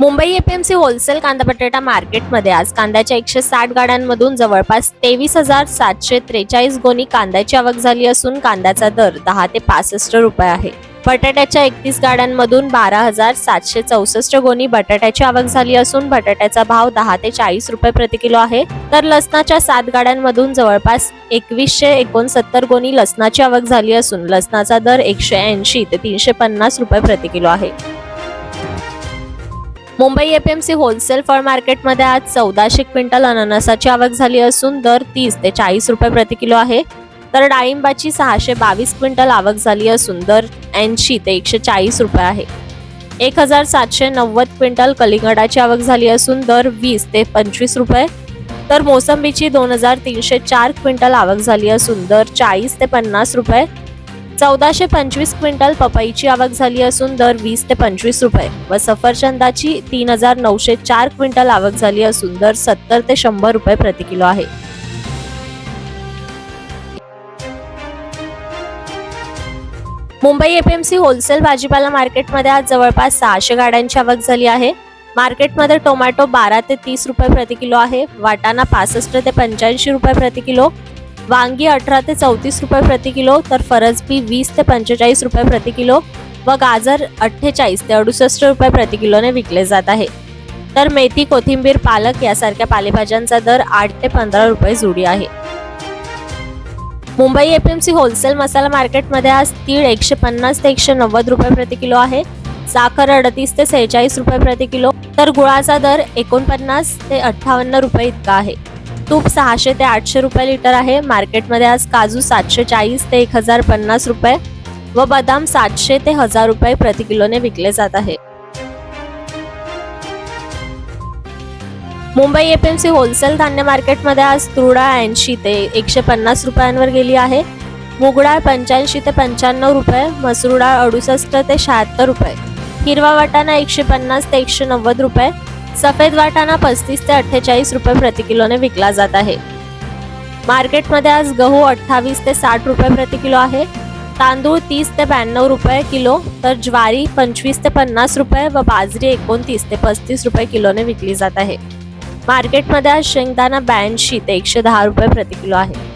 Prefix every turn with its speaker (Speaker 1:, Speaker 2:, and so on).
Speaker 1: Mumbai APMC wholesale कांदा बटाटा मार्केटमध्ये आज कांद्याच्या एकशे साठ गाड्यांमधून जवळपास तेवीस हजार सातशे त्रेचाळीस गोणी कांद्याची आवक झाली असून कांद्याचा दर दहा ते पासष्ट रुपये आहे. बटाट्याच्या एकतीस गाड्यांमधून बारा हजार सातशे चौसष्ट गोणी बटाट्याची आवक झाली असून बटाट्याचा भाव दहा ते चाळीस रुपये प्रति किलो आहे. तर लसणाच्या सात गाड्यांमधून जवळपास एकवीसशे एकोणसत्तर गोणी लसणाची आवक झाली असून लसणाचा दर एकशे ऐंशी ते तीनशे पन्नास रुपये प्रति किलो आहे. मुंबई एपीएमसी होलसेल फळ मार्केटमध्ये आज चौदाशे क्विंटल अननसाची आवक झाली असून दर तीस ते चाळीस रुपये प्रति किलो आहे. तर डाळिंबाची सहाशे बावीस क्विंटल आवक झाली असून दर ऐंशी ते एकशे चाळीस रुपये आहे. एक हजार सातशे नव्वद क्विंटल कलिंगडाची आवक झाली असून दर वीस ते पंचवीस रुपये. तर मोसंबीची दोन हजार तीनशे चार क्विंटल आवक झाली असून दर चाळीस ते पन्नास रुपये. चौदाशे पंचवीस क्विंटल पपईची आवक झाली असून दर वीस ते पंचवीस रुपये व सफरचंदाची तीन हजार नऊशे चार क्विंटल आवक झाली असून दर सत्तर ते शंभर रुपये प्रति किलो आहे. मुंबई एपीएमसी होलसेल भाजीपाला मार्केटमध्ये आज जवळपास सहाशे गाड्यांची आवक झाली आहे. मार्केटमध्ये टोमॅटो बारा ते तीस रुपये प्रति किलो आहे. वाटाणा पासष्ट ते पंच्याऐंशी रुपये प्रति किलो. वांगी अठरा ते चौतीस रुपये प्रति किलो तर फरसबी वीस ते पंचेचाळीस रुपये प्रति किलो व गाजर अठ्ठेचाळीस ते अडुसष्ट रुपये प्रति किलोने विकले जात आहे. तर मेथी कोथिंबीर पालक यासारख्या पालेभाज्यांचा दर आठ ते पंधरा रुपये जुडी आहे. मुंबई एपीएमसी होलसेल मसाला मार्केटमध्ये आज तीळ एकशे पन्नास ते एकशे नव्वद रुपये प्रति किलो आहे. साखर अडतीस ते सेहेचाळीस रुपये प्रति किलो तर गुळाचा दर एकोणपन्नास ते अठ्ठावन्न रुपये इतका आहे. तूप सहाशे ते आठशे रुपये लिटर आहे. मार्केटमध्ये आज काजू सातशे चाळीस ते एक हजार पन्नास रुपये व बदाम सातशे ते हजार रुपये प्रति किलोने विकले जात आहे. मुंबई एपीएमसी होलसेल धान्य मार्केटमध्ये आज तुरडाळ ऐंशी ते एकशे पन्नास रुपयांवर गेली आहे. मुगडाळ पंच्याऐंशी ते पंच्याण्णव रुपये मसूर डाळ अडुसष्ट ते शहात्तर रुपये हिरवा वाटाणा एकशे पन्नास ते एकशे नव्वद रुपये सफेद वाटाणा पस्तीस ते अठ्ठेचाळीस रुपये प्रति किलोने विकला जात आहे. मार्केटमध्ये आज गहू अठ्ठावीस ते साठ रुपये प्रति किलो आहे. तांदूळ तीस ते ब्याण्णव रुपये किलो तर ज्वारी पंचवीस ते पन्नास रुपये व बाजरी एकोणतीस ते पस्तीस रुपये किलोने विकली जात आहे. मार्केटमध्ये आज शेंगदाणा ब्याऐंशी ते एकशे दहा रुपये प्रति किलो आहे.